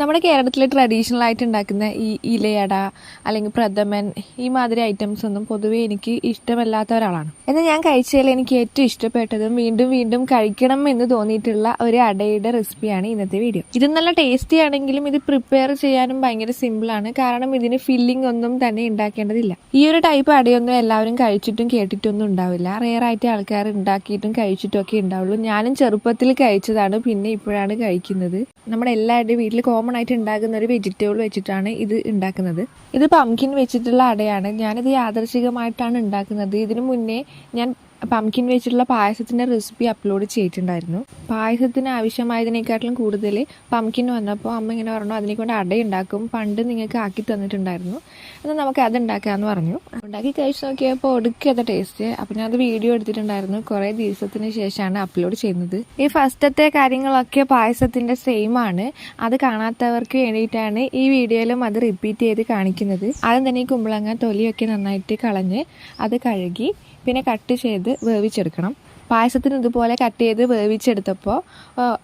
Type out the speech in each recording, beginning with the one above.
നമ്മുടെ കേരളത്തിലെ ട്രഡീഷണൽ ആയിട്ട് ഉണ്ടാക്കുന്ന ഈ ഇലയട അല്ലെങ്കിൽ പ്രഥമൻ ഈ മാതിരി ഐറ്റംസ് ഒന്നും പൊതുവേ എനിക്ക് ഇഷ്ടമല്ലാത്ത ഒരാളാണ്. എന്നാൽ ഞാൻ കഴിച്ചതിൽ എനിക്ക് ഏറ്റവും ഇഷ്ടപ്പെട്ടതും വീണ്ടും വീണ്ടും കഴിക്കണം എന്ന് തോന്നിയിട്ടുള്ള ഒരു അടയുടെ റെസിപ്പിയാണ് ഇന്നത്തെ വീഡിയോ ഇത് നല്ല ടേസ്റ്റി ആണെങ്കിലും ഇത് പ്രിപ്പയർ ചെയ്യാനും ഭയങ്കര സിമ്പിൾ ആണ്. കാരണം ഇതിന് ഫില്ലിംഗ് ഒന്നും തന്നെ ഉണ്ടാക്കേണ്ടതില്ല. ഈ ഒരു ടൈപ്പ് അടയൊന്നും എല്ലാവരും കഴിച്ചിട്ടും കേട്ടിട്ടൊന്നും ഉണ്ടാവില്ല. റെയർ ആയിട്ട് ആൾക്കാർ ഉണ്ടാക്കിയിട്ടും കഴിച്ചിട്ടും ഒക്കെ ഉണ്ടാവുള്ളൂ. ഞാനും ചെറുപ്പത്തിൽ കഴിച്ചതാണ് പിന്നെ ഇപ്പോഴാണ് കഴിക്കുന്നത്. നമ്മുടെ എല്ലാവരുടെയും വീട്ടിൽ കോമൺ ആയിട്ട് ഉണ്ടാകുന്ന ഒരു വെജിറ്റബിൾ വെച്ചിട്ടാണ് ഇത് ഉണ്ടാക്കുന്നത്. ഇത് പംകിൻ വെച്ചിട്ടുള്ള അടയാണ്. ഞാനിത് യാദർശികമായിട്ടാണ് ഉണ്ടാക്കുന്നത്. ഇതിനു മുന്നേ ഞാൻ പംകിൻ വെച്ചിട്ടുള്ള പായസത്തിന്റെ റെസിപ്പി അപ്ലോഡ് ചെയ്തിട്ടുണ്ടായിരുന്നു. പായസത്തിന് ആവശ്യമായതിനേക്കാട്ടിലും കൂടുതൽ പംകിൻ വന്നപ്പോൾ അമ്മ ഇങ്ങനെ പറഞ്ഞു അതിനെ കൊണ്ട് അടയുണ്ടാക്കും പണ്ട് നിങ്ങൾക്ക് ആക്കി തന്നിട്ടുണ്ടായിരുന്നു. എന്നാൽ നമുക്ക് അത് ഉണ്ടാക്കാമെന്ന് പറഞ്ഞു. ഉണ്ടാക്കി കഴിച്ച് നോക്കിയപ്പോൾ ഒടുക്കത്തെ ടേസ്റ്റ് അപ്പം ഞാൻ അത് വീഡിയോ എടുത്തിട്ടുണ്ടായിരുന്നു. കുറേ ദിവസത്തിന് ശേഷമാണ് അപ്ലോഡ് ചെയ്യുന്നത്. ഈ ഫസ്റ്റത്തെ കാര്യങ്ങളൊക്കെ പായസത്തിന്റെ സെയിം ആണ്. അത് കാണാത്തവർക്ക് വേണ്ടിയിട്ടാണ് ഈ വീഡിയോയിലും അത് റിപ്പീറ്റ് ചെയ്ത് കാണിക്കുന്നത്. ആദ്യം തന്നെ ഈ കുമ്പളങ്ങ തൊലിയൊക്കെ നന്നായിട്ട് കളഞ്ഞ് അത് കഴുകി പിന്നെ കട്ട് ചെയ്ത് വേവിച്ചെടുക്കണം. പായസത്തിന് ഇതുപോലെ കട്ട് ചെയ്ത് വേവിച്ചെടുത്തപ്പോൾ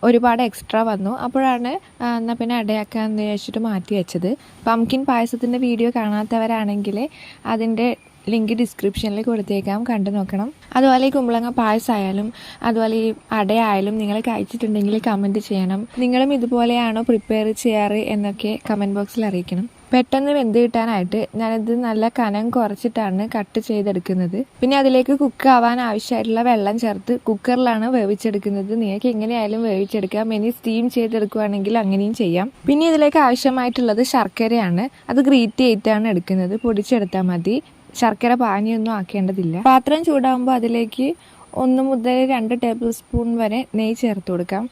ഒരുപാട് എക്സ്ട്രാ വന്നു. അപ്പോഴാണ് എന്നാൽ പിന്നെ അടയാക്കാന്ന് വിചാരിച്ചിട്ട് മാറ്റി വെച്ചത്. പംകിൻ പായസത്തിന്റെ വീഡിയോ കാണാത്തവരാണെങ്കിൽ അതിന്റെ ലിങ്ക് ഡിസ്ക്രിപ്ഷനിൽ കൊടുത്തേക്കാം. കണ്ടു നോക്കണം. അതുപോലെ ഈ കുമ്പളങ്ങ പായസമായാലും അതുപോലെ ഈ അടയായാലും നിങ്ങൾ കഴിച്ചിട്ടുണ്ടെങ്കിൽ കമന്റ് ചെയ്യണം. നിങ്ങളും ഇതുപോലെയാണോ പ്രിപ്പയർ ചെയ്യാറ് എന്നൊക്കെ കമന്റ് ബോക്സിൽ അറിയിക്കണം. പെട്ടെന്ന് വെന്ത് കിട്ടാനായിട്ട് ഞാനിത് നല്ല കനം കുറച്ചിട്ടാണ് കട്ട് ചെയ്തെടുക്കുന്നത്. പിന്നെ അതിലേക്ക് കുക്ക് ആവാൻ ആവശ്യമായിട്ടുള്ള വെള്ളം ചേർത്ത് കുക്കറിലാണ് വേവിച്ചെടുക്കുന്നത്. നിങ്ങൾക്ക് എങ്ങനെയായാലും വേവിച്ചെടുക്കാം. ഇനി സ്റ്റീം ചെയ്തെടുക്കുകയാണെങ്കിൽ അങ്ങനെയും ചെയ്യാം. പിന്നെ ഇതിലേക്ക് ആവശ്യമായിട്ടുള്ളത് ശർക്കരയാണ്. അത് ഗ്രീറ്റ് ചെയ്തിട്ടാണ് എടുക്കുന്നത്. പൊടിച്ചെടുത്താൽ മതി. ശർക്കര പാനിയൊന്നും ആക്കേണ്ടതില്ല. പാത്രം ചൂടാകുമ്പോൾ അതിലേക്ക് ഒന്ന് മുതൽ രണ്ട് ടേബിൾ സ്പൂൺ വരെ നെയ്യ് ചേർത്ത് കൊടുക്കാം.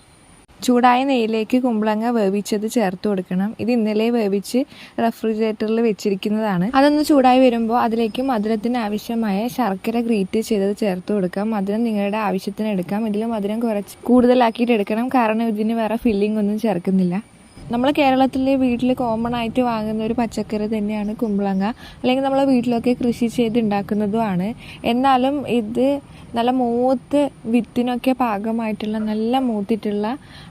ചൂടായ നെയ്യിലേക്ക് കുമ്പളങ്ങ വേവിച്ചത് ചേർത്ത് കൊടുക്കണം. ഇത് ഇന്നലെ വേവിച്ച് റെഫ്രിജറേറ്ററിൽ വെച്ചിരിക്കുന്നതാണ്. അതൊന്ന് ചൂടായി വരുമ്പോൾ അതിലേക്ക് മധുരത്തിന് ആവശ്യമായ ശർക്കര ഗ്രീറ്റ് ചെയ്തത് ചേർത്ത് കൊടുക്കാം. മധുരം നിങ്ങളുടെ ആവശ്യത്തിന് എടുക്കാം. ഇതിൽ മധുരം കുറച്ച് കൂടുതലാക്കിയിട്ട് എടുക്കണം. കാരണം ഇതിന് വേറെ ഫില്ലിംഗ് ഒന്നും ചേർക്കുന്നില്ല. നമ്മൾ കേരളത്തിലെ വീട്ടിൽ കോമൺ ആയിട്ട് വാങ്ങുന്ന ഒരു പച്ചക്കറി തന്നെയാണ് കുമ്പളങ്ങ. അല്ലെങ്കിൽ നമ്മളെ വീട്ടിലൊക്കെ കൃഷി ചെയ്ത് ഉണ്ടാക്കുന്നതുമാണ് എന്നാലും ഇത് നല്ല മൂത്ത് വിത്തിനൊക്കെ പാകമായിട്ടുള്ള നല്ല മൂത്തിട്ടുള്ള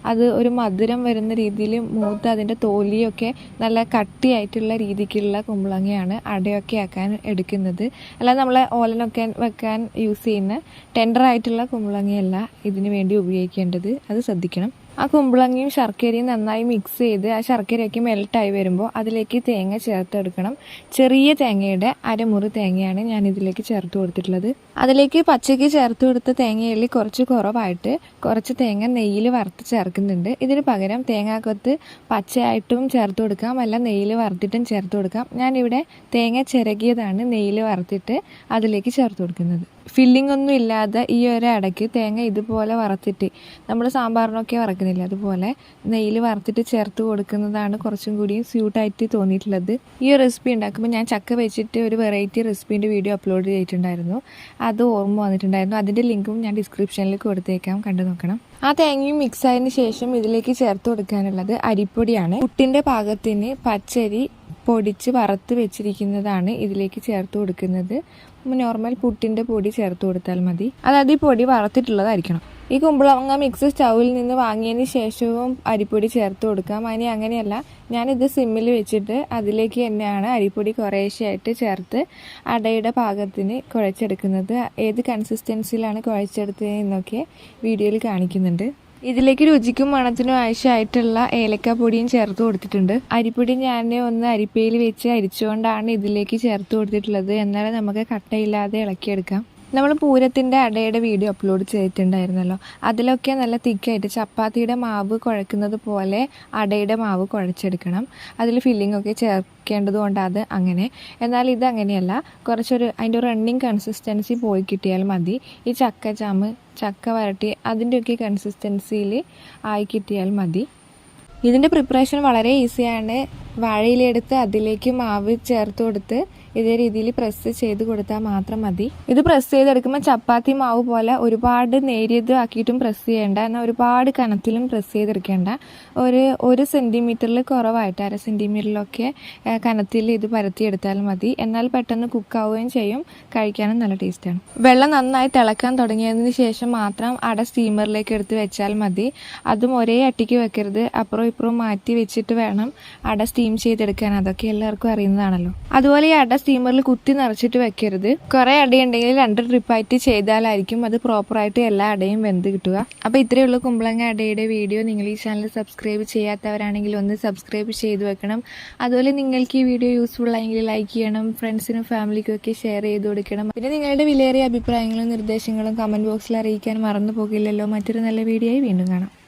അത് ഒരു മധുരം വരുന്ന രീതിയിൽ മൂത്ത് അതിന്റെ തോലിയൊക്കെ നല്ല കട്ടിയായിട്ടുള്ള രീതിക്കുള്ള കുമ്പളങ്ങയാണ് അടയൊക്കെ ആക്കാൻ എടുക്കുന്നത്. അല്ലാതെ നമ്മളെ ഓലനൊക്കെ വെക്കാൻ യൂസ് ചെയ്യുന്ന ടെൻഡർ ആയിട്ടുള്ള കുമ്പളങ്ങയല്ല ഇതിന് വേണ്ടി ഉപയോഗിക്കേണ്ടത്. അത് ശ്രദ്ധിക്കണം. ആ കുമ്പളങ്ങയും ശർക്കരയും നന്നായി മിക്സ് ചെയ്ത് ആ ശർക്കരയൊക്കെ മെൽട്ടായി വരുമ്പോൾ അതിലേക്ക് തേങ്ങ ചേർത്തെടുക്കണം. ചെറിയ തേങ്ങയുടെ അരമുറി തേങ്ങയാണ് ഞാൻ ഇതിലേക്ക് ചേർത്ത് കൊടുത്തിട്ടുള്ളത്. അതിലേക്ക് പച്ചയ്ക്ക് ചേർത്ത് കൊടുത്ത തേങ്ങയിൽ കുറച്ച് കുറവായിട്ട് കുറച്ച് തേങ്ങ നെയ്യിൽ വറുത്ത് ചേർക്കുന്നുണ്ട്. ഇതിന് പകരം തേങ്ങാക്കൊത്ത് പച്ചയായിട്ടും ചേർത്ത് കൊടുക്കാം. അല്ല നെയ്യിൽ വറുത്തിട്ടും ചേർത്ത് കൊടുക്കാം. ഞാനിവിടെ തേങ്ങ ചിരകിയതാണ് നെയ്യിൽ വറുത്തിട്ട് അതിലേക്ക് ചേർത്ത് കൊടുക്കുന്നത്. ഫില്ലിംഗ് ഒന്നും ഇല്ലാതെ ഈ ഒരു ഇടയ്ക്ക് തേങ്ങ ഇതുപോലെ വറുത്തിട്ട് നമ്മൾ സാമ്പാറിനൊക്കെ വറക്കുന്നില്ല അതുപോലെ നെയ്യിൽ വറുത്തിട്ട് ചേർത്ത് കൊടുക്കുന്നതാണ് കുറച്ചും കൂടിയും സ്യൂട്ടായിട്ട് തോന്നിയിട്ടുള്ളത്. ഈ റെസിപ്പി ഉണ്ടാക്കുമ്പോൾ ഞാൻ ചക്ക വെച്ചിട്ട് ഒരു വെറൈറ്റി റെസിപ്പീന്റെ വീഡിയോ അപ്ലോഡ് ചെയ്തിട്ടുണ്ടായിരുന്നു. അത് ഓർമ്മ വന്നിട്ടുണ്ടായിരുന്നു. അതിന്റെ ലിങ്കും ഞാൻ ഡിസ്ക്രിപ്ഷനിൽ കൊടുത്തേക്കാം കണ്ടു നോക്കണം. ആ തേങ്ങയും മിക്സ് ആയതിനു ശേഷം ഇതിലേക്ക് ചേർത്ത് കൊടുക്കാനുള്ളത് അരിപ്പൊടിയാണ്. പുട്ടിന്റെ പാകത്തിന് പച്ചരി പൊടിച്ച് വറുത്ത് വെച്ചിരിക്കുന്നതാണ് ഇതിലേക്ക് ചേർത്ത് കൊടുക്കുന്നത്. നോർമൽ പുട്ടിന്റെ പൊടി ചേർത്ത് കൊടുത്താൽ മതി. അതായത് ഈ പൊടി വറുത്തിട്ടുള്ളതായിരിക്കണം. ഈ കുമ്പളങ്ങ മിക്സ് സ്റ്റൗവിൽ നിന്ന് വാങ്ങിയതിന് ശേഷവും അരിപ്പൊടി ചേർത്ത് കൊടുക്കാം. അതിന് അങ്ങനെയല്ല ഞാനിത് സിമ്മിൽ വെച്ചിട്ട് അതിലേക്ക് തന്നെയാണ് അരിപ്പൊടി കുറേശ്ശെയായിട്ട് ചേർത്ത് അടയുടെ പാകത്തിന് കുഴച്ചെടുക്കുന്നത്. ഏത് കൺസിസ്റ്റൻസിയിലാണ് കുഴച്ചെടുത്തത് എന്നൊക്കെ വീഡിയോയിൽ കാണിക്കുന്നുണ്ട്. ഇതിലേക്ക് രുചിക്കും മണത്തിനും ആവശ്യമായിട്ടുള്ള ഏലക്ക പൊടിയും ചേർത്ത് കൊടുത്തിട്ടുണ്ട്. അരിപ്പൊടി ഞാൻ ഒന്ന് അരിപ്പയിൽ വെച്ച് അരിച്ചുകൊണ്ടാണ് ഇതിലേക്ക് ചേർത്ത് കൊടുത്തിട്ടുള്ളത്. എന്നാലും നമുക്ക് കട്ടയില്ലാതെ ഇളക്കിയെടുക്കാം. നമ്മൾ പൂരത്തിന്റെ അടയുടെ വീഡിയോ അപ്ലോഡ് ചെയ്തിട്ടുണ്ടായിരുന്നല്ലോ. അതിലൊക്കെ നല്ല തിക്കായിട്ട് ചപ്പാത്തിയുടെ മാവ് കുഴക്കുന്നത് പോലെ അടയുടെ മാവ് കുഴച്ചെടുക്കണം. അതിൽ ഫില്ലിംഗ് ഒക്കെ ചേർക്കേണ്ടത് കൊണ്ട് അത് അങ്ങനെ. എന്നാൽ ഇത് അങ്ങനെയല്ല. കുറച്ചൊരു അതിന്റെ റണ്ണിങ് കൺസിസ്റ്റൻസി പോയി കിട്ടിയാൽ മതി. ഈ ചക്ക ചാമ് ചക്ക വരട്ടി അതിന്റെയൊക്കെ കൺസിസ്റ്റൻസിയിൽ ആയി കിട്ടിയാൽ മതി. ഇതിന്റെ പ്രിപ്പറേഷൻ വളരെ ഈസിയാണ് വാഴയിലെടുത്ത് അതിലേക്ക് മാവ് ചേർത്ത് കൊടുത്ത് ഇതേ രീതിയിൽ പ്രസ് ചെയ്ത് കൊടുത്താൽ മാത്രം മതി. ഇത് പ്രസ് ചെയ്തെടുക്കുമ്പോൾ ചപ്പാത്തി മാവ് പോലെ ഒരുപാട് നേരിയത് ആക്കിയിട്ടും പ്രസ് ചെയ്യേണ്ട. എന്നാൽ ഒരുപാട് കനത്തിലും പ്രസ് ചെയ്തെടുക്കേണ്ട. ഒരു ഒരു സെന്റിമീറ്ററിൽ കുറവായിട്ട് അര സെന്റിമീറ്ററിലൊക്കെ കനത്തിൽ ഇത് പരത്തിയെടുത്താൽ മതി. എന്നാൽ പെട്ടെന്ന് കുക്കാവുകയും ചെയ്യും. കഴിക്കാനും നല്ല ടേസ്റ്റാണ് വെള്ളം നന്നായി തിളക്കാൻ തുടങ്ങിയതിന് ശേഷം മാത്രം അട സ്റ്റീമറിലേക്ക് എടുത്ത് വെച്ചാൽ മതി. അതും ഒരേ അട്ടിക്ക് വെക്കരുത്. അപ്പുറം ഇപ്പുറം മാറ്റി വെച്ചിട്ട് വേണം അട സ്റ്റീം ചെയ്തെടുക്കാൻ അതൊക്കെ എല്ലാവർക്കും അറിയുന്നതാണല്ലോ. അതുപോലെ ഈ അട സ്റ്റീമറിൽ കുത്തി നിറച്ചിട്ട് വെക്കരുത്. കുറെ അടയുണ്ടെങ്കിൽ രണ്ട് ട്രിപ്പായിട്ട് ചെയ്താലായിരിക്കും അത് പ്രോപ്പറായിട്ട് എല്ലാ അടയും വെന്ത് കിട്ടുക. അപ്പോൾ ഇത്രയേ ഉള്ളൂ കുമ്പളങ്ങ അടയുടെ വീഡിയോ നിങ്ങൾ ഈ ചാനൽ സബ്സ്ക്രൈബ് ചെയ്യാത്തവരാണെങ്കിൽ ഒന്ന് സബ്സ്ക്രൈബ് ചെയ്ത് വെക്കണം. അതുപോലെ നിങ്ങൾക്ക് ഈ വീഡിയോ യൂസ്ഫുൾ ആയെങ്കിൽ ലൈക്ക് ചെയ്യണം. ഫ്രണ്ട്സിനും ഫാമിലിക്കും ഒക്കെ ഷെയർ ചെയ്ത് കൊടുക്കണം. പിന്നെ നിങ്ങളുടെ വിലയേറിയ അഭിപ്രായങ്ങളും നിർദ്ദേശങ്ങളും കമന്റ് ബോക്സിൽ അറിയിക്കാൻ മറന്നു പോകില്ലല്ലോ. മറ്റൊരു നല്ല വീഡിയോ വീണ്ടും കാണാം.